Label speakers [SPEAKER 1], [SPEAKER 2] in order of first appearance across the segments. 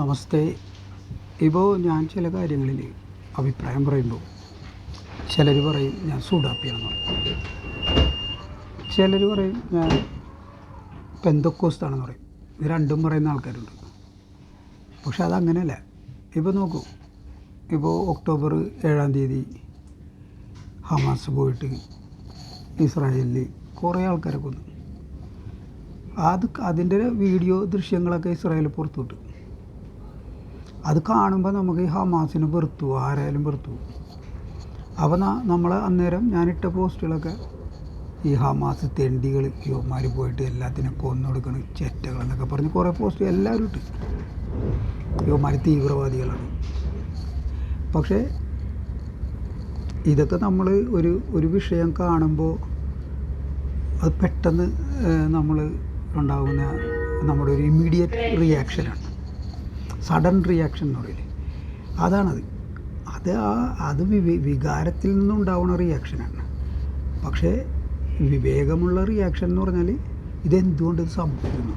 [SPEAKER 1] നമസ്തേ. ഇപ്പോൾ ഞാൻ ചില കാര്യങ്ങളിൽ അഭിപ്രായം പറയുമ്പോൾ ചിലർ പറയും ഞാൻ സൂഡാപ്പിയാണെന്ന് ചിലർ പറയും ഞാൻ പെന്തക്കോസ്താണെന്ന് പറയും. ഇത് രണ്ടും പറയുന്ന ആൾക്കാരുണ്ട്. പക്ഷെ അതങ്ങനെയല്ല. ഇപ്പോൾ നോക്കൂ. ഇപ്പോൾ ഒക്ടോബർ ഏഴാം തീയതി ഹമാസ് പോയിട്ട് ഇസ്രായേലിൽ കുറേ ആൾക്കാരെ കൊന്നു അത് അതിന്റെ വീഡിയോ ദൃശ്യങ്ങളൊക്കെ ഇസ്രായേൽ പുറത്തുവിട്ടു. അത് കാണുമ്പോൾ നമുക്ക് ഈ ഹമാസിനെ വെറുത്തു ആരായാലും വെറുത്തു. അപ്പോൾ നമ്മൾ അന്നേരം ഞാനിട്ട പോസ്റ്റുകളൊക്കെ ഈ ഹമാസ് തെണ്ടികൾ യുവമാർ പോയിട്ട് എല്ലാത്തിനും കൊന്നൊടുക്കണ് ചെറ്റകൾ എന്നൊക്കെ പറഞ്ഞ് കുറേ പോസ്റ്റ് എല്ലാവരും ഇട്ട്. യുവമാർ തീവ്രവാദികളാണ്. പക്ഷേ ഇതൊക്കെ നമ്മൾ ഒരു ഒരു വിഷയം കാണുമ്പോൾ അത് പെട്ടെന്ന് നമ്മൾ ഉണ്ടാകുന്ന നമ്മുടെ ഒരു ഇമ്മീഡിയറ്റ് റിയാക്ഷനാണ് സഡൻ റിയാക്ഷൻ എന്ന് പറയില്ലേ? അതാണത്. അത് ആ അത് വിവേ വികാരത്തിൽ നിന്നുണ്ടാവുന്ന റിയാക്ഷനാണ്. പക്ഷേ വിവേകമുള്ള റിയാക്ഷൻ എന്ന് പറഞ്ഞാൽ ഇതെന്തുകൊണ്ട് ഇത് സംഭവിക്കുന്നു?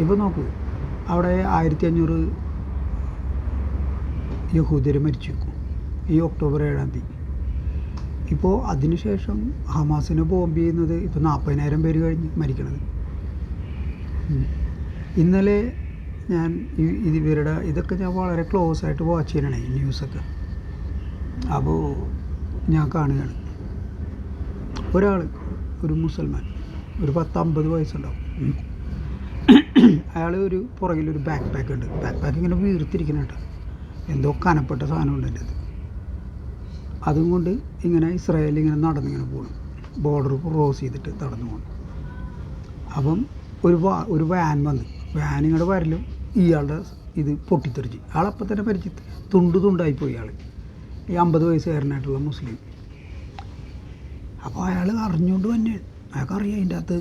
[SPEAKER 1] ഇപ്പോൾ നോക്കൂ. അവിടെ ആയിരത്തി അഞ്ഞൂറ് യഹൂദർ മരിച്ചു ഈ ഒക്ടോബർ ഏഴാം തീയതി. ഇപ്പോൾ അതിനുശേഷം ഹമാസിനെ ബോംബ് ചെയ്യുന്നത് ഇപ്പോൾ നാൽപ്പതിനായിരം പേര് കഴിഞ്ഞ് മരിക്കണത്. ഇന്നലെ ഞാൻ ഇവരുടെ ഇതൊക്കെ ഞാൻ വളരെ ക്ലോസ് ആയിട്ട് വാച്ച് ചെയ്യണേ ന്യൂസൊക്കെ അപ്പോൾ ഞാൻ കാണുകയാണ്. ഒരാൾ ഒരു മുസൽമാൻ ഒരു പത്തമ്പത് വയസ്സുണ്ടാവും. അയാൾ ഒരു പുറകിലൊരു ബാക്ക് പാക്ക് ഉണ്ട്. ബാക്ക് പാക്ക് ഇങ്ങനെ വീർത്തിരിക്കണം കേട്ടോ. എന്തോ കനപ്പെട്ട സാധനം ഉണ്ട് എന്റെ അത് അതും കൊണ്ട് ഇങ്ങനെ ഇസ്രായേൽ ഇങ്ങനെ നടന്നിങ്ങനെ പോകണം ബോർഡർ ക്രോസ് ചെയ്തിട്ട് നടന്നു പോകണം അപ്പം ഒരു വാ ഒരു വാൻ വന്ന്. വാൻ ഇങ്ങോട്ട് വരലും. ഇയാളുടെ ഇത് പൊട്ടിത്തെറിച്ച്. ആളപ്പം തന്നെ മരിച്ച് തുണ്ട് തുണ്ടായിപ്പോയി ഇയാൾ ഈ അമ്പത് വയസ്സുകാരനായിട്ടുള്ള മുസ്ലിം. അപ്പോൾ അയാൾ അറിഞ്ഞുകൊണ്ട് തന്നെ അയാൾക്ക് അറിയാം അതിന്റെ അകത്ത്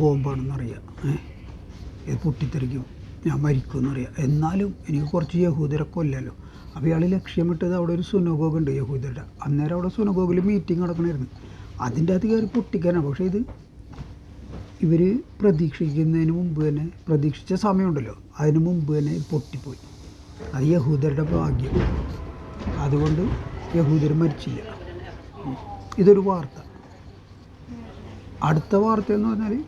[SPEAKER 1] ബോംബാണെന്ന് അറിയാം ഏഹ് ഇത് പൊട്ടിത്തെറിക്കും. ഞാൻ മരിക്കുമെന്നറിയാം. എന്നാലും എനിക്ക് കുറച്ച് യഹൂദരെ കൊല്ലല്ലോ അപ്പോൾ ഇയാൾ ലക്ഷ്യമിട്ടത് അവിടെ ഒരു സുനഗോഗ് ഉണ്ട് യഹൂദരുടെ. അന്നേരം അവിടെ സുനഗോഗിൽ മീറ്റിംഗ് നടക്കണമായിരുന്നു അതിന്റെ അകത്ത് കയറി പൊട്ടിക്കാനാണ്. പക്ഷേ ഇത് ഇവർ പ്രതീക്ഷിക്കുന്നതിന് മുമ്പ് തന്നെ പ്രതീക്ഷിച്ച സമയമുണ്ടല്ലോ. അതിന് മുമ്പ് തന്നെ പൊട്ടിപ്പോയി. അത് യഹൂദരുടെ ഭാഗ്യം. അതുകൊണ്ട് യഹൂദർ മരിച്ചില്ല. ഇതൊരു വാർത്ത. അടുത്ത വാർത്ത എന്ന് പറഞ്ഞാൽ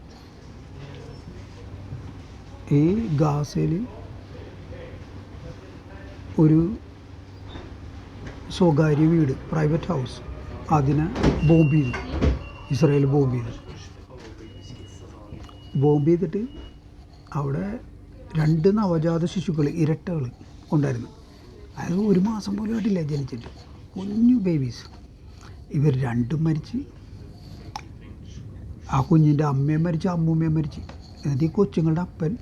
[SPEAKER 1] ഈ ഗാസയിൽ ഒരു സ്വകാര്യ വീട് പ്രൈവറ്റ് ഹൗസ് അതിനെ ബോംബ് ചെയ്തു. ഇസ്രായേൽ ബോംബ് ചെയ്തു. ബോംബ് ചെയ്തിട്ട് അവിടെ രണ്ട് നവജാത ശിശുക്കൾ ഇരട്ടകൾ ഉണ്ടായിരുന്നു. അത് ഒരു മാസം പോലും ആയിട്ടില്ല ജനിച്ചിട്ട്. കുഞ്ഞു ബേബീസ് ഇവർ രണ്ടും മരിച്ച്. ആ കുഞ്ഞിന്റെ അമ്മയും മരിച്ച് അമ്മൂമ്മയും മരിച്ച്. എന്നിട്ട് ഈ കൊച്ചുങ്ങളുടെ അപ്പൻ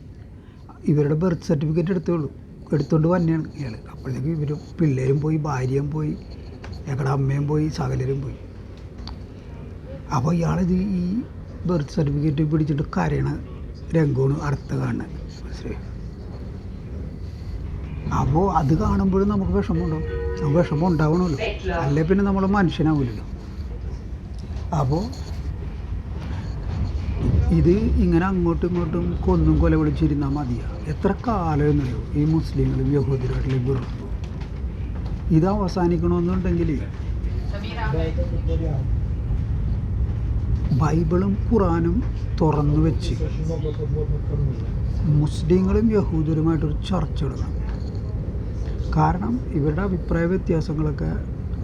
[SPEAKER 1] ഇവരുടെ ബർത്ത് സർട്ടിഫിക്കറ്റ് എടുത്തുള്ളൂ. എടുത്തുകൊണ്ട് തന്നെയാണ് ഇയാൾ അപ്പോഴത്തേക്ക് ഇവർ പിള്ളേരും പോയി ഭാര്യയും പോയി ഞങ്ങളുടെ അമ്മയും പോയി സകലരും പോയി. അപ്പോൾ ഇയാളിത് ഈ ബർത്ത് സർട്ടിഫിക്കറ്റ് പിടിച്ചിട്ട് കരയണ രംഗമാണ് അടുത്ത കാണുന്നത്. മനസ്സിലായി? അപ്പോൾ അത് കാണുമ്പോഴും നമുക്ക് വിഷമമുണ്ടാവും. നമുക്ക് വിഷമം ഉണ്ടാവണമല്ലോ. അല്ലേ പിന്നെ നമ്മൾ മനുഷ്യനാവില്ലല്ലോ അപ്പോൾ ഇത് ഇങ്ങനെ അങ്ങോട്ടും ഇങ്ങോട്ടും കൊന്നും കൊല വിളിച്ചിരുന്നാൽ മതിയാ. എത്ര കാലം എന്നറിയോ ഈ മുസ്ലിങ്ങളും യഹൂദരായിട്ടുള്ള വെറുപ്പ്. ഇത് അവസാനിക്കണമെന്നുണ്ടെങ്കിൽ ബൈബിളും ഖുറാനും തുറന്നു വെച്ച്. മുസ്ലിങ്ങളും യഹൂദരുമായിട്ടൊരു ചർച്ച എടുക്കണം കാരണം ഇവരുടെ അഭിപ്രായ വ്യത്യാസങ്ങളൊക്കെ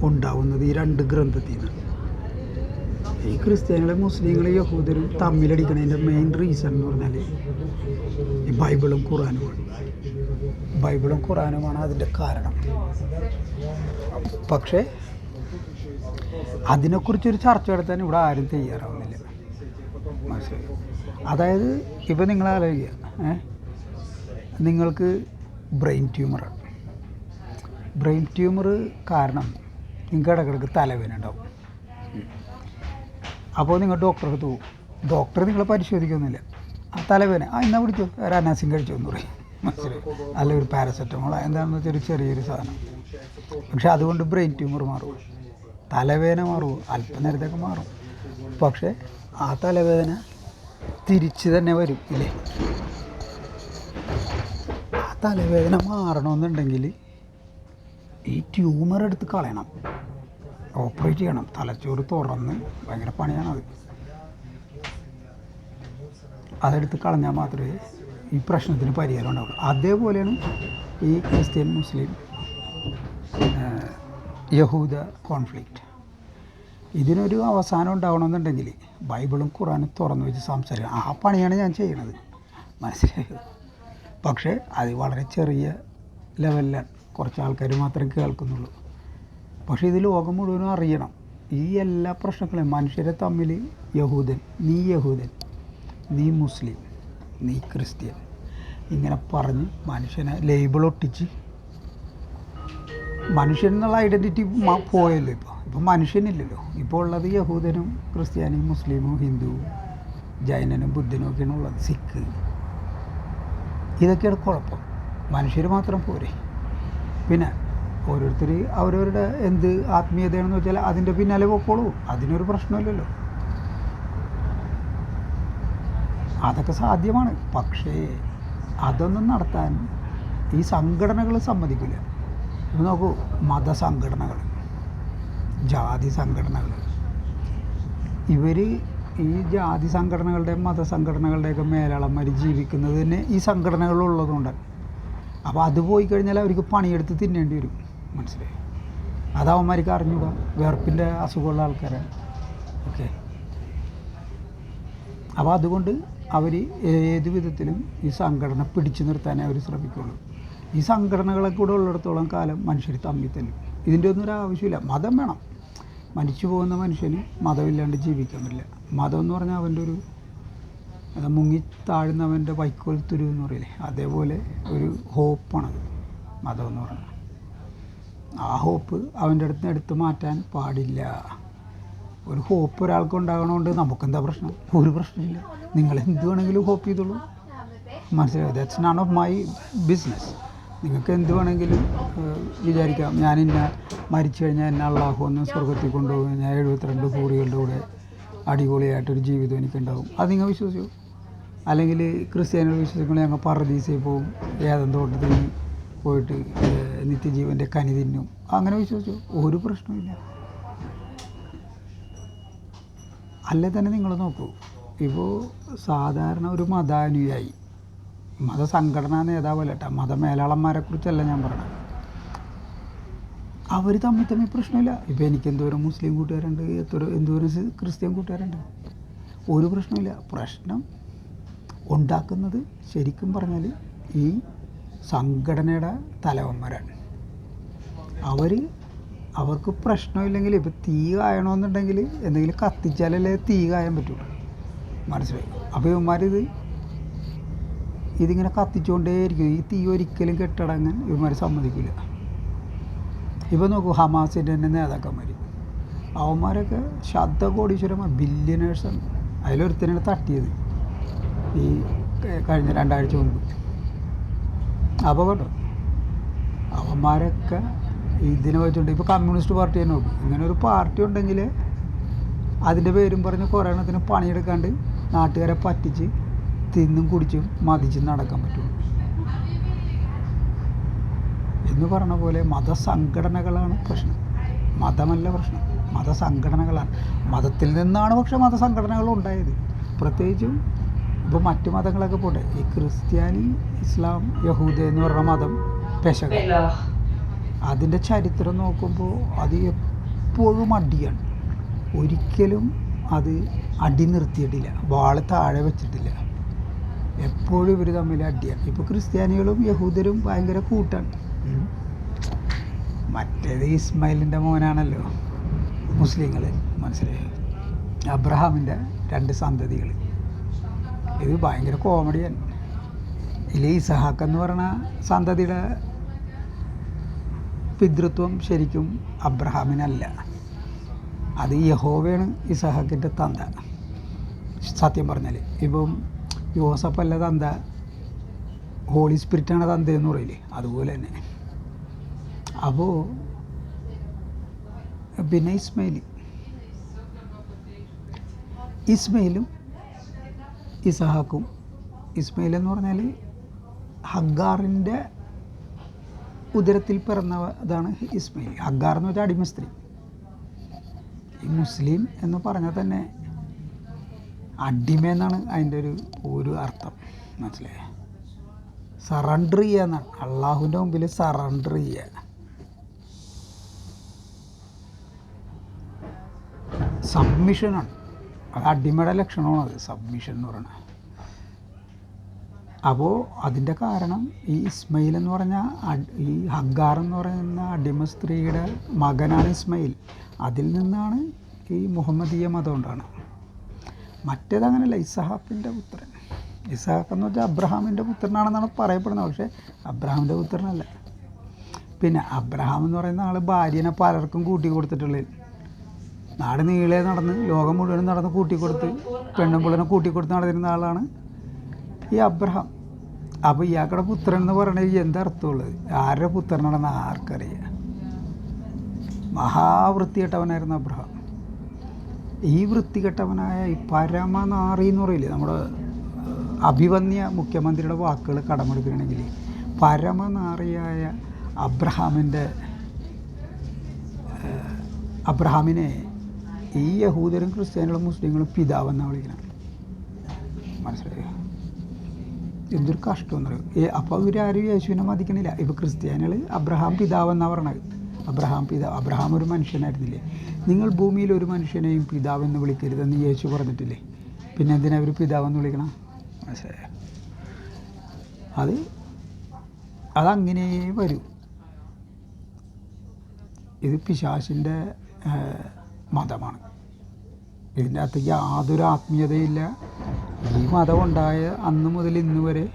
[SPEAKER 1] ഉണ്ടാവുന്നത് ഈ രണ്ട് ഗ്രന്ഥത്തിൽ നിന്നാണ് ഈ ക്രിസ്ത്യാനികളെ മുസ്ലിങ്ങളും യഹൂദരും തമ്മിലടിക്കണതിന്റെ മെയിൻ റീസൺ എന്ന് പറഞ്ഞാൽ ഈ ബൈബിളും ഖുറാനുമാണ് ബൈബിളും ഖുറാനുമാണ് അതിന്റെ കാരണം. പക്ഷേ അതിനെക്കുറിച്ചൊരു ചർച്ച നടത്താൻ ഇവിടെ ആരും തയ്യാറാവുന്നില്ല. മനസ്സിലായി? അതായത് ഇപ്പം നിങ്ങൾ ആലോചിക്കുക നിങ്ങൾക്ക് ബ്രെയിൻ ട്യൂമറാണ് ബ്രെയിൻ ട്യൂമർ കാരണം നിങ്ങൾക്ക് ഇടക്കിടക്ക് തലവേദന ഉണ്ടാവും അപ്പോൾ നിങ്ങൾ ഡോക്ടറെ അടുത്ത് പോകും. ഡോക്ടർ നിങ്ങളെ പരിശോധിക്കൊന്നുമില്ല ആ തലവേദന ആ എന്നാ പിടിച്ചോ ഒരു അനാസിൻ കഴിച്ചോ എന്ന് പറയും. മനസ്സിലായി? അല്ല ഒരു പാരസെറ്റമോൾ എന്താണെന്ന് വെച്ചാൽ ഒരു ചെറിയൊരു സാധനം. പക്ഷെ അതുകൊണ്ട് ബ്രെയിൻ ട്യൂമർ മാറും. തലവേദന മാറും. അല്പനേരത്തേക്ക് മാറും. പക്ഷേ ആ തലവേദന തിരിച്ച് തന്നെ വരും ഇല്ലേ? ആ തലവേദന മാറണമെന്നുണ്ടെങ്കിൽ ഈ ട്യൂമർ എടുത്ത് കളയണം. ഓപ്പറേറ്റ് ചെയ്യണം. തലച്ചോറ് തുറന്ന് ഭയങ്കര അത്. അതെടുത്ത് കളഞ്ഞാൽ മാത്രമേ ഈ പ്രശ്നത്തിന് പരിഹാരം ഉണ്ടാവുള്ളൂ. അതേപോലെയാണ് ഈ ക്രിസ്ത്യൻ മുസ്ലിം യഹൂദ കോൺഫ്ലിക്റ്റ്. ഇതിനൊരു അവസാനം ഉണ്ടാവണമെന്നുണ്ടെങ്കിൽ ബൈബിളും ഖുറാനും തുറന്നു വെച്ച് സംസാരിക്കണം. ആ പണിയാണ് ഞാൻ ചെയ്യണത് മനസ്സിലായോ? പക്ഷേ അത് വളരെ ചെറിയ ലെവലിലാണ് കുറച്ച് ആൾക്കാർ മാത്രമേ കേൾക്കുന്നുള്ളൂ. പക്ഷേ ഇത് ലോകം മുഴുവനും അറിയണം. ഈ എല്ലാ പ്രശ്നങ്ങളെയും മനുഷ്യരെ തമ്മിൽ യഹൂദൻ നീ യഹൂദൻ നീ മുസ്ലിം നീ ക്രിസ്ത്യൻ ഇങ്ങനെ പറഞ്ഞ് മനുഷ്യനെ ലേബിൾ ഒട്ടിച്ച് മനുഷ്യൻ എന്നുള്ള ഐഡന്റിറ്റി പോയല്ലോ ഇപ്പോൾ ഇപ്പം മനുഷ്യനില്ലല്ലോ. ഇപ്പോൾ ഉള്ളത് യഹൂദനും ക്രിസ്ത്യാനിയും മുസ്ലിമും ഹിന്ദുവും ജൈനനും ബുദ്ധനും ഒക്കെയാണ് ഉള്ളത്. സിഖ്. ഇതൊക്കെയാണ് കുഴപ്പം. മനുഷ്യർ മാത്രം പോരെ. പിന്നെ ഓരോരുത്തർ അവരവരുടെ എന്ത് ആത്മീയതയാണെന്ന് വെച്ചാൽ അതിന്റെ പിന്നാലെ പോക്കോളൂ. അതിനൊരു പ്രശ്നമില്ലല്ലോ. അതൊക്കെ സാധ്യമാണ്. പക്ഷേ അതൊന്നും നടത്താൻ ഈ സംഘടനകൾ സമ്മതിക്കില്ല നോക്കൂ മതസംഘടനകൾ ജാതി സംഘടനകൾ ഇവർ ഈ ജാതി സംഘടനകളുടെയും മതസംഘടനകളുടെയൊക്കെ മേലാളന്മാർ ജീവിക്കുന്നത് തന്നെ ഈ സംഘടനകളുള്ളതുകൊണ്ട് അപ്പോൾ അത് പോയി കഴിഞ്ഞാൽ അവർക്ക് പണിയെടുത്ത് തിന്നേണ്ടി വരും. മനസ്സിലായി? അത് അറിഞ്ഞൂടാ. വേർപ്പിന്റെ അസുഖമുള്ള ആൾക്കാരാണ് ഓക്കെ. അപ്പോൾ അതുകൊണ്ട് അവർ ഏത് വിധത്തിലും ഈ സംഘടന പിടിച്ചു നിർത്താനേ അവർ ശ്രമിക്കുള്ളൂ. ഈ സംഘടനകളെ കൂടെ ഉള്ളിടത്തോളം കാലം മനുഷ്യർ തമ്മിൽ തന്നെ. ഇതിന്റെ ഒന്നും ഒരു ആവശ്യമില്ല. മതം വേണം. മരിച്ചു പോകുന്ന മനുഷ്യന് മതമില്ലാണ്ട് ജീവിക്കാൻ പറ്റില്ല മതം എന്ന് പറഞ്ഞാൽ അവന്റെ ഒരു മുങ്ങി താഴ്ന്നവന്റെ വൈക്കോൽ തുരു എന്ന് പറയില്ലേ? അതേപോലെ ഒരു ഹോപ്പാണത് മതം എന്ന് പറഞ്ഞാൽ. ആ ഹോപ്പ് അവന്റെ അടുത്ത് നിന്ന് എടുത്ത് മാറ്റാൻ പാടില്ല. ഒരു ഹോപ്പ് ഒരാൾക്ക് ഉണ്ടാകണോണ്ട് നമുക്കെന്താ പ്രശ്നം? ഒരു പ്രശ്നമില്ല. നിങ്ങൾ എന്ത് വേണമെങ്കിലും ഹോപ്പ് ചെയ്തോളൂ. മനസ്സിലായി? That's none of my business നിങ്ങൾക്ക് എന്ത് വേണമെങ്കിലും വിചാരിക്കാം. ഞാൻ ഇന്ന മരിച്ചു കഴിഞ്ഞാൽ എന്നെ അള്ളാഹു ഒന്ന് സ്വർഗത്തിൽ കൊണ്ടുപോകും. ഞാൻ എഴുപത്തിരണ്ട് കൂടികളുടെ കൂടെ അടിപൊളിയായിട്ടൊരു ജീവിതം എനിക്കുണ്ടാവും. അത് നിങ്ങൾ വിശ്വസിക്കും. അല്ലെങ്കിൽ ക്രിസ്ത്യാനികൾ വിശ്വസിക്കുമ്പോൾ ഞങ്ങൾ പറദീസയിൽ പോകും. ഏതം തോട്ടത്തിൽ പോയിട്ട് നിത്യജീവന്റെ കനി തിന്നും. അങ്ങനെ വിശ്വസിച്ചു ഒരു പ്രശ്നമില്ല അല്ലേ തന്നെ നിങ്ങൾ നോക്കൂ. ഇപ്പോൾ സാധാരണ ഒരു മതാനുയായി മതസംഘടനാ നേതാവല്ല? കേട്ടോ മതമേലാളന്മാരെ കുറിച്ചല്ല ഞാൻ പറയണത് അവർ തമ്മിൽ തമ്മിൽ പ്രശ്നമില്ല. ഇപ്പോൾ എനിക്ക് എന്തോരം മുസ്ലിം കൂട്ടുകാരുണ്ട് എത്ര എന്തോരം ക്രിസ്ത്യൻ കൂട്ടുകാരുണ്ട്. ഒരു പ്രശ്നമില്ല. പ്രശ്നം ഉണ്ടാക്കുന്നത് ശരിക്കും പറഞ്ഞാൽ ഈ സംഘടനയുടെ തലവന്മാരാണ്. അവർ അവർക്ക് പ്രശ്നമില്ലെങ്കിൽ ഇപ്പോൾ തീ കായണമെന്നുണ്ടെങ്കിൽ എന്തെങ്കിലും കത്തിച്ചാലല്ലേ തീ കായാൻ പറ്റുള്ളൂ. മനസ്സിലായി? അപ്പോൾ ഇവന്മാരിത് ഇതിങ്ങനെ കത്തിച്ചുകൊണ്ടേയിരിക്കും ഈ തീ ഒരിക്കലും കെട്ടടങ്ങാൻ ഇവന്മാർ സമ്മതിക്കില്ല. ഇവ നോക്കൂ ഹമാസിന്റെ തന്നെ നേതാക്കന്മാർ അവന്മാരൊക്കെ ശബ്ദ കോടീശ്വരന്മാർ ബില്യനേഴ്സാണ് അതിലൊരുത്തനാണ് തട്ടിയത് ഈ കഴിഞ്ഞ രണ്ടാഴ്ച മുമ്പ്. അപ്പോൾ കേട്ടോ അവന്മാരൊക്കെ ഇതിനെ വെച്ചുകൊണ്ട് ഇപ്പോൾ കമ്മ്യൂണിസ്റ്റ് പാർട്ടി തന്നെ നോക്കും. ഇങ്ങനെ ഒരു പാർട്ടി ഉണ്ടെങ്കിൽ അതിന്റെ പേരും പറഞ്ഞ് കുറേ എണ്ണത്തിന് പണിയെടുക്കാണ്ട് നാട്ടുകാരെ പറ്റിച്ച് തിന്നും കുടിച്ചും മതിച്ചും നടക്കാൻ പറ്റുള്ളൂ. എന്ന് പറഞ്ഞ പോലെ മതസംഘടനകളാണ് പ്രശ്നം. മതമല്ല പ്രശ്നം. മതസംഘടനകളാണ്. മതത്തിൽ നിന്നാണ് പക്ഷേ മതസംഘടനകൾ ഉണ്ടായത്. പ്രത്യേകിച്ചും ഇപ്പോൾ മറ്റു മതങ്ങളൊക്കെ പോട്ടെ. ഈ ക്രിസ്ത്യാനി ഇസ്ലാം യഹൂദ എന്ന് പറഞ്ഞ മതം പെശക. അതിന്റെ ചരിത്രം നോക്കുമ്പോൾ അത് എപ്പോഴും അടിയാണ്. ഒരിക്കലും അത് അടി നിർത്തിയിട്ടില്ല വാൾ താഴെ വെച്ചിട്ടില്ല. എപ്പോഴും ഇവർ തമ്മിൽ അടിയാണ്. ഇപ്പോൾ ക്രിസ്ത്യാനികളും യഹൂദരും ഭയങ്കര കൂട്ടാണ്. മറ്റേത് ഇസ്മായിലിന്റെ മോനാണല്ലോ മുസ്ലിങ്ങൾ മനസ്സിലായോ? അബ്രഹാമിന്റെ രണ്ട് സന്തതികൾ ഇത് ഭയങ്കര കോമഡിയാണ്. ഇതിൽ ഇസഹാക്ക് എന്ന് പറഞ്ഞ സന്തതിയുടെ പിതൃത്വം ശരിക്കും അബ്രഹാമിനല്ല. അത് യഹോവയാണ് ഇസഹാക്കിന്റെ തന്ത. സത്യം പറഞ്ഞാൽ ഇപ്പം യോസഫല്ല തന്ത ഹോളി സ്പിരിറ്റാണ് തന്തയെന്ന് പറയില്ലേ? അതുപോലെ തന്നെ. അപ്പോൾ പിന്നെ ഇസ്മയിൽ. ഇസ്മയിലും ഇസഹാക്കും. ഇസ്മയിൽ എന്ന് പറഞ്ഞാൽ ഹഗ്ഗാറിന്റെ ഉദരത്തിൽ പിറന്നതാണ് ഇസ്മയിൽ. ഹഗ്ഗാർ എന്ന് വെച്ചാൽ അടിമ സ്ത്രീ ഈ മുസ്ലിം എന്ന് പറഞ്ഞാൽ തന്നെ അടിമ എന്നാണ് അതിന്റെ ഒരു ഒരു അർത്ഥം. മനസ്സിലായേ? സറണ്ടർ ചെയ്യുക എന്നാണ് അള്ളാഹുവിന്റെ മുമ്പിൽ സറണ്ടർ ചെയ്യുക സബ്മിഷനാണ് അത് അടിമയുടെ ലക്ഷണമാണ് അത്. സബ്മിഷൻ എന്ന് പറയുന്നത് അപ്പോൾ അതിന്റെ കാരണം ഈ ഇസ്മയിൽ എന്ന് പറഞ്ഞാൽ ഈ ഹഗ്ഗാർ എന്ന് പറയുന്ന അടിമ സ്ത്രീയുടെ മകനാണ് ഇസ്മയിൽ. അതിൽ നിന്നാണ് ഈ മുഹമ്മദീയ മതം ഉണ്ടാണ് മറ്റേതങ്ങനെയല്ല ഇസഹാഫിന്റെ പുത്രൻ. ഇസഹാക്ക് എന്ന് വെച്ചാൽ അബ്രഹാമിന്റെ പുത്രനാണെന്നാണ് പറയപ്പെടുന്നത് പക്ഷേ അബ്രഹാമിന്റെ പുത്രനല്ല. പിന്നെ അബ്രഹാം എന്ന് പറയുന്ന ആൾ ഭാര്യനെ പലർക്കും കൂട്ടി കൊടുത്തിട്ടുള്ളത് നാട് നീളെ നടന്ന് ലോകം മുഴുവനും നടന്ന് കൂട്ടിക്കൊടുത്ത് പെണ്ണും പിള്ളനെ കൂട്ടിക്കൊടുത്ത് നടന്നിരുന്ന ആളാണ് ഈ അബ്രഹാം. അപ്പോൾ ഇയാളുടെ പുത്രൻ എന്ന് പറയണത് എന്താ അർത്ഥമുള്ളത്? ആരുടെ പുത്രനാണെന്ന് ആർക്കറിയാം? മഹാവൃത്തിയിട്ടവനായിരുന്നു അബ്രഹാം. ഈ വൃത്തികെട്ടവനായ ഈ പരമനാറി എന്ന് പറയില്ലേ നമ്മുടെ അഭിവന്യ മുഖ്യമന്ത്രിയുടെ വാക്കുകൾ കടമെടുക്കുകയാണെങ്കിൽ പരമനാറിയായ അബ്രഹാമിന്റെ അബ്രഹാമിനെ ഈ യഹൂദരും ക്രിസ്ത്യാനികളും മുസ്ലിങ്ങളും പിതാവെന്നാണ് വിളിക്കണം. മനസ്സിലായോ? എന്തൊരു കഷ്ടം എന്ന് പറയും. ഏ അപ്പോൾ ഇവരാരും യേശുവിനെ മതിക്കണില്ല. ഇപ്പോൾ ക്രിസ്ത്യാനികൾ അബ്രഹാം പിതാവെന്നാണ് പറയണത് അബ്രഹാം പിതാവ് അബ്രഹാം ഒരു മനുഷ്യനായിരുന്നില്ലേ? നിങ്ങൾ ഭൂമിയിൽ ഒരു മനുഷ്യനെയും പിതാവെന്ന് വിളിക്കരുതെന്ന് യേശു പറഞ്ഞിട്ടില്ലേ? പിന്നെ എന്തിനാ അവർ പിതാവെന്ന് വിളിക്കണം? മനസ്സിലായോ. അത് അതങ്ങനെ വരൂ. ഇത് പിശാശിന്റെ മതമാണ്. ഇതിന്റെ അകത്തേക്ക് യാതൊരു ആത്മീയതയില്ല. ഈ മതം ഉണ്ടായ അന്ന് മുതൽ ഇന്ന് വരെ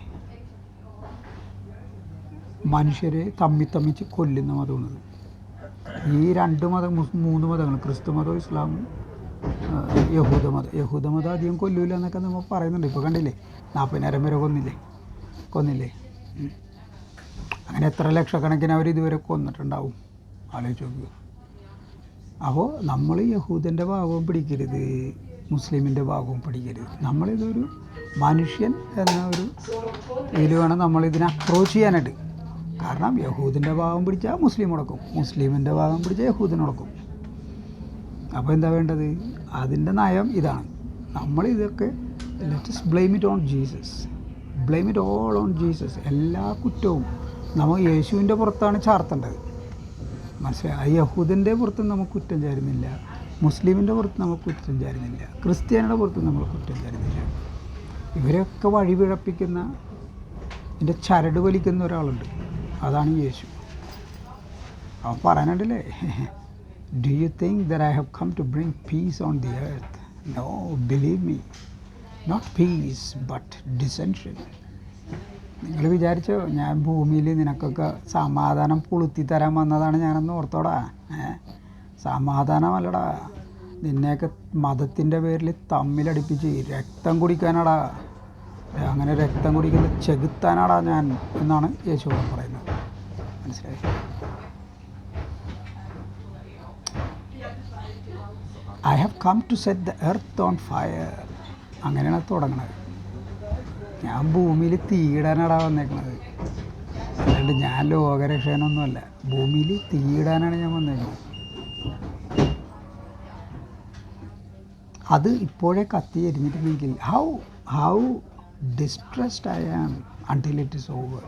[SPEAKER 1] മനുഷ്യരെ തമ്മി തമ്മിച്ച് കൊല്ലുന്ന മതമാണിത്. ഈ രണ്ട് മതം മൂന്ന് മതങ്ങൾ ക്രിസ്തു മതം ഇസ്ലാം യഹൂദമത യഹൂദ മതം യഹൂദ മതം അധികം കൊല്ലൂല എന്നൊക്കെ നമ്മൾ പറയുന്നുണ്ട്. ഇപ്പോൾ കണ്ടില്ലേ? നാൽപ്പതിനായിരം വരെ കൊന്നില്ലേ? കൊന്നില്ലേ? അങ്ങനെ എത്ര ലക്ഷക്കണക്കിന് അവർ ഇതുവരെ കൊന്നിട്ടുണ്ടാവും? ആലോചിച്ച് നോക്കുക അപ്പോൾ നമ്മൾ യഹൂദന്റെ ഭാഗവും പിടിക്കരുത്. മുസ്ലിമിന്റെ ഭാഗവും പിടിക്കരുത്. നമ്മളിതൊരു മനുഷ്യൻ എന്ന ഒരു ഇതിൽ വേണം നമ്മളിതിനെ അപ്രോച്ച് ചെയ്യാനായിട്ട്. കാരണം യഹൂദിന്റെ ഭാഗം പിടിച്ചാൽ മുസ്ലിം മുടക്കും മുസ്ലിമിന്റെ ഭാഗം പിടിച്ചാൽ യഹൂദിന് മുടക്കും അപ്പോൾ എന്താ വേണ്ടത്? അതിന്റെ നയം ഇതാണ്. നമ്മൾ ഇതൊക്കെ let's blame it on Jesus blame it all on Jesus എല്ലാ കുറ്റവും നമ്മൾ യേശുവിന്റെ പുറത്താണ് ചാർത്തേണ്ടത്. മനസ്സിലായി? ആ യഹൂദന്റെ പുറത്ത് നമുക്ക് കുറ്റം ചേരുന്നില്ല. മുസ്ലിമിന്റെ പുറത്ത് നമുക്ക് കുറ്റം ചേരുന്നില്ല. ക്രിസ്ത്യാനിയുടെ പുറത്ത് നമ്മൾ കുറ്റം ചേരുന്നില്ല. ഇവരെയൊക്കെ വഴിപിഴപ്പിക്കുന്ന എന്റെ ചരട് വലിക്കുന്ന ഒരാളുണ്ട്. അതാണ് യേശു. അവൻ പറയാനുണ്ടല്ലേ do you think that I have come to bring peace on the earth no believe me not peace but dissension നിങ്ങൾ വിചാരിച്ചോ ഞാൻ ഭൂമിയിൽ നിനക്കൊക്കെ സമാധാനം പുളുത്തി തരാൻ വന്നതാണ് ഞാനെന്ന് ഓർത്തോടാ. സമാധാനമല്ലടാ. നിന്നെയൊക്കെ മതത്തിന്റെ പേരിൽ തമ്മിലടിപ്പിച്ച് രക്തം കുടിക്കാനാടാ. അങ്ങനെ രക്തം കുടിക്കുന്ന ചെകുത്താനാടാ ഞാൻ എന്നാണ് യേശു പറയുന്നത് മനസ്സിലായി. I have come to set the earth on fire അങ്ങനെയാണ് തുടങ്ങണത്. ഞാൻ ഭൂമിയിൽ തീയിടാനാടാ വന്നേക്കുന്നത് അല്ലാണ്ട് ഞാൻ ലോകരക്ഷകനൊന്നുമല്ല. ഭൂമിയിൽ തീയിടാനാണ് ഞാൻ വന്നേക്കുന്നത് അത് ഇപ്പോഴേ കത്തി എരിഞ്ഞിരുന്നെങ്കിൽ how how distressed I am until it is over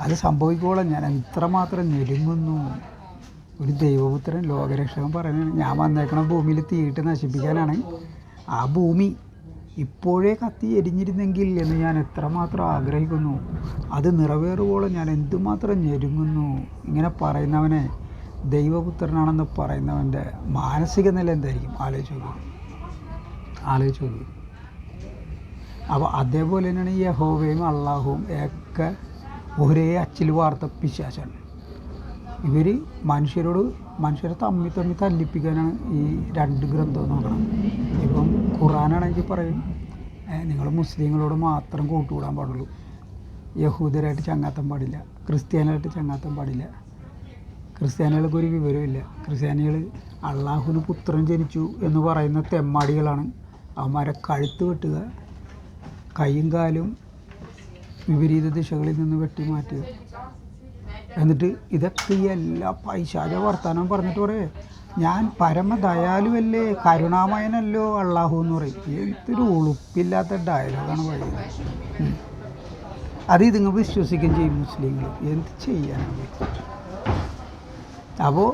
[SPEAKER 1] അത് സംഭവിക്കോളം ഞാൻ. ഇത്രമാത്രം ഞെരുങ്ങുന്നു ഒരു ദൈവപുത്രൻ ലോകരക്ഷകൻ പറയുന്നത് ഞാൻ വന്നേക്കണ ഭൂമിയിൽ തീയിട്ട് നശിപ്പിക്കാനാണ്. ആ ഭൂമി ഇപ്പോഴേ കത്തി എരിഞ്ഞിരുന്നെങ്കിൽ എന്ന് ഞാൻ എത്രമാത്രം ആഗ്രഹിക്കുന്നു. അത് നിറവേറുവോളം ഞാൻ എന്തുമാത്രം ഞെരുങ്ങുന്നു ഇങ്ങനെ പറയുന്നവനെ ദൈവപുത്രനാണെന്ന് പറയുന്നവന്റെ മാനസിക നില എന്തായിരിക്കും? ആലോചിച്ച് നോക്കൂ. ആലോചിച്ച് നോക്കൂ. അപ്പോൾ അതേപോലെ തന്നെയാണ് ഈ യഹോവയും അള്ളാഹുവും ഒക്കെ ഒരേ അച്ചിൽ വാർത്ത പിശാശാണ് ഇവർ മനുഷ്യരോട് മനുഷ്യരെ തമ്മി തമ്മി തല്ലിപ്പിക്കാനാണ് ഈ രണ്ട് ഗ്രന്ഥവും നോക്കണം ഇപ്പം ഖുറാനാണെങ്കിൽ പറയും നിങ്ങൾ മുസ്ലിങ്ങളോട് മാത്രം കൂട്ടുകൂടാൻ പാടുള്ളൂ. യഹൂദരായിട്ട് ചങ്ങാത്തം പാടില്ല. ക്രിസ്ത്യാനികളായിട്ട് ചങ്ങാത്തം പാടില്ല. ക്രിസ്ത്യാനികൾക്ക് ഒരു വിവരമില്ല ക്രിസ്ത്യാനികൾ അള്ളാഹുവിന് പുത്രൻ ജനിച്ചു എന്ന് പറയുന്ന തെമ്മാടികളാണ്. അവന്മാരെ കഴുത്ത് കെട്ടുക കൈയും കാലും വിപരീത ദിശകളിൽ നിന്ന് വെട്ടി മാറ്റുക എന്നിട്ട് ഇതൊക്കെ ഈ എല്ലാ പൈശാച വർത്തമാനം പറഞ്ഞിട്ട് പറയേ. ഞാൻ പരമദയാലുവല്ലേ കരുണാമയനല്ലോ അള്ളാഹു എന്ന് പറയും. എന്തൊരു ഉളുപ്പില്ലാത്ത ഡയലോഗാണ് പറയുന്നത്. അത് ഇതിങ്ങ് വിശ്വസിക്കുകയും ചെയ്യും മുസ്ലിങ്ങൾ. എന്ത് ചെയ്യാനാണ് അപ്പോൾ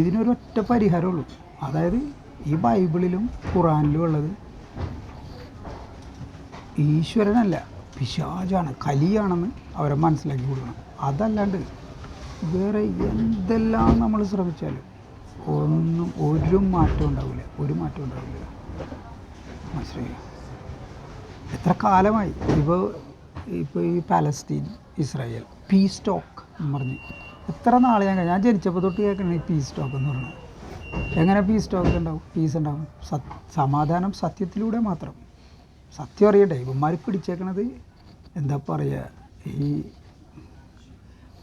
[SPEAKER 1] ഇതിനൊരൊറ്റ പരിഹാരമുള്ളൂ. അതായത് ഈ ബൈബിളിലും ഖുറാനിലും ഉള്ളത് ഈശ്വരനല്ല. പിശാചാണ് കലിയാണെന്ന് അവരെ മനസ്സിലാക്കി കൊടുക്കണം. അതല്ലാണ്ട് വേറെ എന്തെല്ലാം നമ്മൾ ശ്രമിച്ചാലും ഒന്നും ഒരു മാറ്റം ഉണ്ടാവില്ല ഒരു മാറ്റം ഉണ്ടാവില്ല. മനസ്സിലായി? എത്ര കാലമായി? ഇപ്പോൾ ഇപ്പോൾ ഈ പാലസ്തീൻ ഇസ്രായേൽ പീസ് ടോക്ക് എന്ന് പറഞ്ഞ്. എത്ര നാൾ ഞാൻ ഞാൻ ജനിച്ചപ്പോൾ തൊട്ട് കേൾക്കണേ പീസ് ടോക്ക് എന്ന് പറഞ്ഞത് എങ്ങനെ പീസ് ടോക്ക് ഉണ്ടാവും? പീസ് ഉണ്ടാവും. സമാധാനം സത്യത്തിലൂടെ മാത്രം. സത്യം അറിയട്ടെ ഇവന്മാർ പിടിച്ചേക്കണത് എന്താ പറയുക ഈ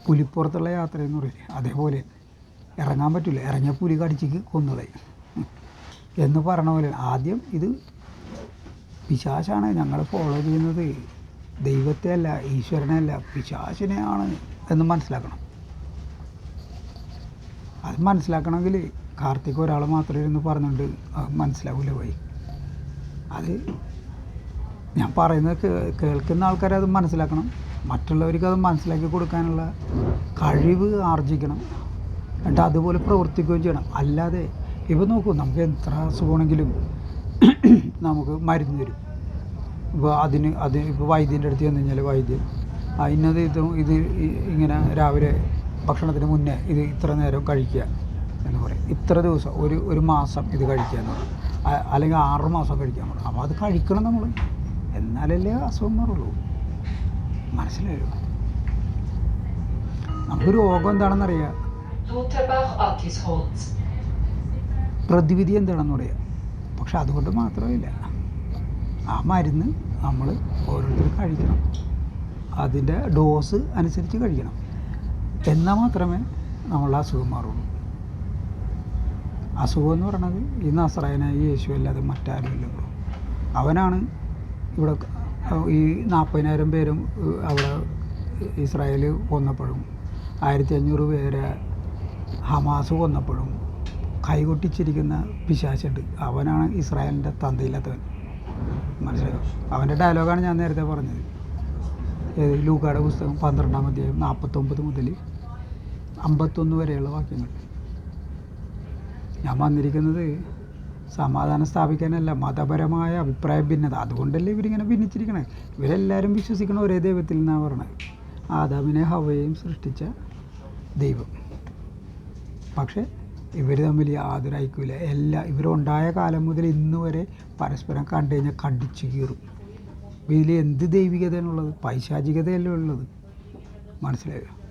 [SPEAKER 1] പുലിപ്പുറത്തുള്ള യാത്രയെന്ന് പറയില്ലേ അതേപോലെ ഇറങ്ങാൻ പറ്റില്ല ഇറങ്ങിയ പുലി കടിച്ചിക്ക് കൊന്നുകളയും എന്ന് പറഞ്ഞ പോലെ ആദ്യം ഇത് പിശാശാണ് ഞങ്ങൾ ഫോളോ ചെയ്യുന്നത്. ദൈവത്തെ അല്ല ഈശ്വരനെ അല്ല പിശാശിനെയാണ് എന്ന് മനസ്സിലാക്കണം. അത് മനസ്സിലാക്കണമെങ്കിൽ കാർത്തിക് ഒരാൾ മാത്രമേ ഇരുന്ന് പറഞ്ഞുകൊണ്ട് മനസ്സിലാവില്ല പോയി. അത് ഞാൻ പറയുന്നത് കേൾക്കുന്ന ആൾക്കാർ അത് മനസ്സിലാക്കണം. മറ്റുള്ളവർക്ക് അത് മനസ്സിലാക്കി കൊടുക്കാനുള്ള കഴിവ് ആർജിക്കണം. എന്നിട്ട് അതുപോലെ പ്രവർത്തിക്കുകയും ചെയ്യണം. അല്ലാതെ ഇപ്പം നോക്കൂ നമുക്ക് എത്ര അസുഖമാണെങ്കിലും നമുക്ക് മരുന്ന് തരും. ഇപ്പോൾ അതിന് അത് ഇപ്പോൾ വൈദ്യന്റെ അടുത്ത് ചെന്ന് കഴിഞ്ഞാൽ വൈദ്യൻ അതിനത് ഇത് ഇത് ഇങ്ങനെ രാവിലെ ഭക്ഷണത്തിന് മുന്നേ ഇത് ഇത്ര നേരം കഴിക്കുക എന്ന് പറയും. ഇത്ര ദിവസം ഒരു ഒരു മാസം ഇത് കഴിക്കുക എന്ന് പറയും അല്ലെങ്കിൽ ആറ് മാസം കഴിക്കാൻ പറയും. അപ്പോൾ അത് കഴിക്കണം നമ്മൾ എന്നാലല്ലേ അസുഖം മാറുള്ളൂ. മനസ്സിലായോ? നമുക്ക് രോഗം എന്താണെന്നറിയാം. പ്രതിവിധി എന്താണെന്ന് പറയാം. പക്ഷെ അതുകൊണ്ട് മാത്രമില്ല. ആ മരുന്ന് നമ്മൾ ഓരോരുത്തർ കഴിക്കണം. അതിന്റെ ഡോസ് അനുസരിച്ച് കഴിക്കണം. എന്നാൽ മാത്രമേ നമ്മളുടെ അസുഖം മാറുള്ളൂ. അസുഖം എന്ന് പറയണത് ഈ നസ്രായനായ യേശു അല്ലാതെ മറ്റാരും ഇല്ലല്ലോ അവനാണ് ഇവിടെ ഈ നാൽപ്പതിനായിരം പേരും അവിടെ ഇസ്രായേൽ കൊന്നപ്പോഴും ആയിരത്തി അഞ്ഞൂറ് പേരെ ഹമാസ് കൊന്നപ്പോഴും കൈകൊട്ടിച്ചിരിക്കുന്ന പിശാചുണ്ട്. അവനാണ് ഇസ്രായേലിന്റെ തന്തയില്ലാത്തവൻ. മനസ്സിലായോ? അവന്റെ ഡയലോഗാണ് ഞാൻ നേരത്തെ പറഞ്ഞത്. ഏത് ലൂക്കായുടെ പുസ്തകം പന്ത്രണ്ടാം അധ്യായം നാൽപ്പത്തൊമ്പത് മുതൽ അമ്പത്തൊന്ന് വരെയുള്ള വാക്യങ്ങൾ. ഞാൻ വന്നിരിക്കുന്നത് സമാധാനം സ്ഥാപിക്കാനല്ല മതപരമായ അഭിപ്രായ ഭിന്നത. അതുകൊണ്ടല്ലേ ഇവരിങ്ങനെ ഭിന്നിച്ചിരിക്കണേ? ഇവരെല്ലാവരും വിശ്വസിക്കണ ഒരേ ദൈവത്തിൽ നിന്നാണ് പറയണത് ആദാമിനെ ഹവയെയും സൃഷ്ടിച്ച ദൈവം. പക്ഷേ ഇവർ തമ്മിൽ യാതൊരു ഐക്യമില്ല എല്ലാ ഇവരുണ്ടായ കാലം മുതൽ ഇന്ന് വരെ പരസ്പരം കണ്ടു കഴിഞ്ഞാൽ കടിച്ചു കീറും. ഇതിൽ എന്ത് ദൈവികതയാണുള്ളത്? പൈശാചികതയല്ലേ ഉള്ളത്? മനസ്സിലായോ?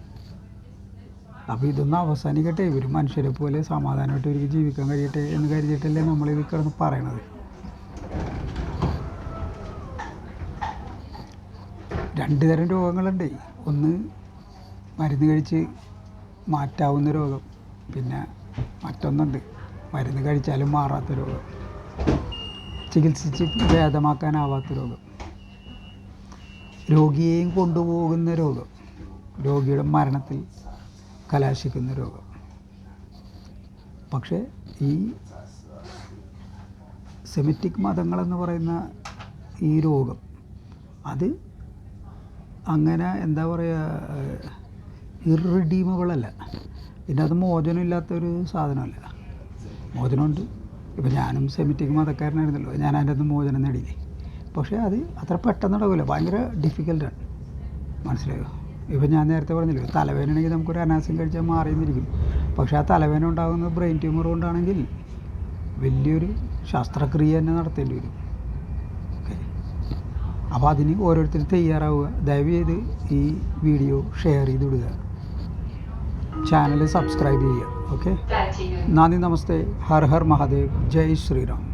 [SPEAKER 1] അപ്പോൾ ഇതൊന്നും അവസാനിക്കട്ടെ. ഇവർ മനുഷ്യരെ പോലെ സമാധാനമായിട്ട് ഇവർക്ക് ജീവിക്കാൻ കഴിയട്ടെ എന്ന് കരുതിയിട്ടല്ലേ നമ്മളിത് കിടന്ന് പറയണത്. രണ്ട് തരം രോഗങ്ങളുണ്ട്. ഒന്ന് മരുന്ന് കഴിച്ച് മാറ്റാവുന്ന രോഗം പിന്നെ മറ്റൊന്നുണ്ട്. മരുന്ന് കഴിച്ചാലും മാറാത്ത രോഗം. ചികിത്സിച്ച് ഭേദമാക്കാനാവാത്ത രോഗം. രോഗിയെയും കൊണ്ടുപോകുന്ന രോഗം. രോഗിയുടെ മരണത്തിൽ കലാശിക്കുന്ന രോഗം. പക്ഷേ ഈ സെമിറ്റിക് മതങ്ങളെന്ന് പറയുന്ന ഈ രോഗം അത് അങ്ങനെ എന്താ പറയുക ഇറിഡീമബിളല്ല ഇതിനകത്ത് അത് മോചനമില്ലാത്തൊരു സാധനമല്ല. മോചനമുണ്ട്. ഇപ്പം ഞാനും സെമിറ്റിക് മതക്കാരനായിരുന്നല്ലോ. ഞാൻ അതിന്റെ അകത്ത് മോചനം നേടിയില്ലേ? പക്ഷേ അത് അത്ര പെട്ടെന്ന് നടക്കില്ല ഭയങ്കര ഡിഫിക്കൽട്ടാണ് മനസ്സിലായോ? ഇപ്പം ഞാൻ നേരത്തെ പറഞ്ഞില്ലേ തലവേദനയാണെങ്കിൽ നമുക്കൊരു അനാസ്യം കഴിച്ചാൽ മാറിയെന്നിരിക്കും. പക്ഷേ ആ തലവേദന ഉണ്ടാകുന്നത് ബ്രെയിൻ ട്യൂമർ കൊണ്ടാണെങ്കിൽ വലിയൊരു ശസ്ത്രക്രിയ തന്നെ നടത്തേണ്ടി വരും. ഓക്കെ അപ്പോൾ അതിന് ഓരോരുത്തരും തയ്യാറാവുക. ദയവ് ചെയ്ത് ഈ വീഡിയോ ഷെയർ ചെയ്ത് വിടുക ചാനൽ സബ്സ്ക്രൈബ് ചെയ്യുക. ഓക്കെ നന്ദി നമസ്തേ. ഹർ ഹർ മഹാദേവ്. ജയ് ശ്രീറാം.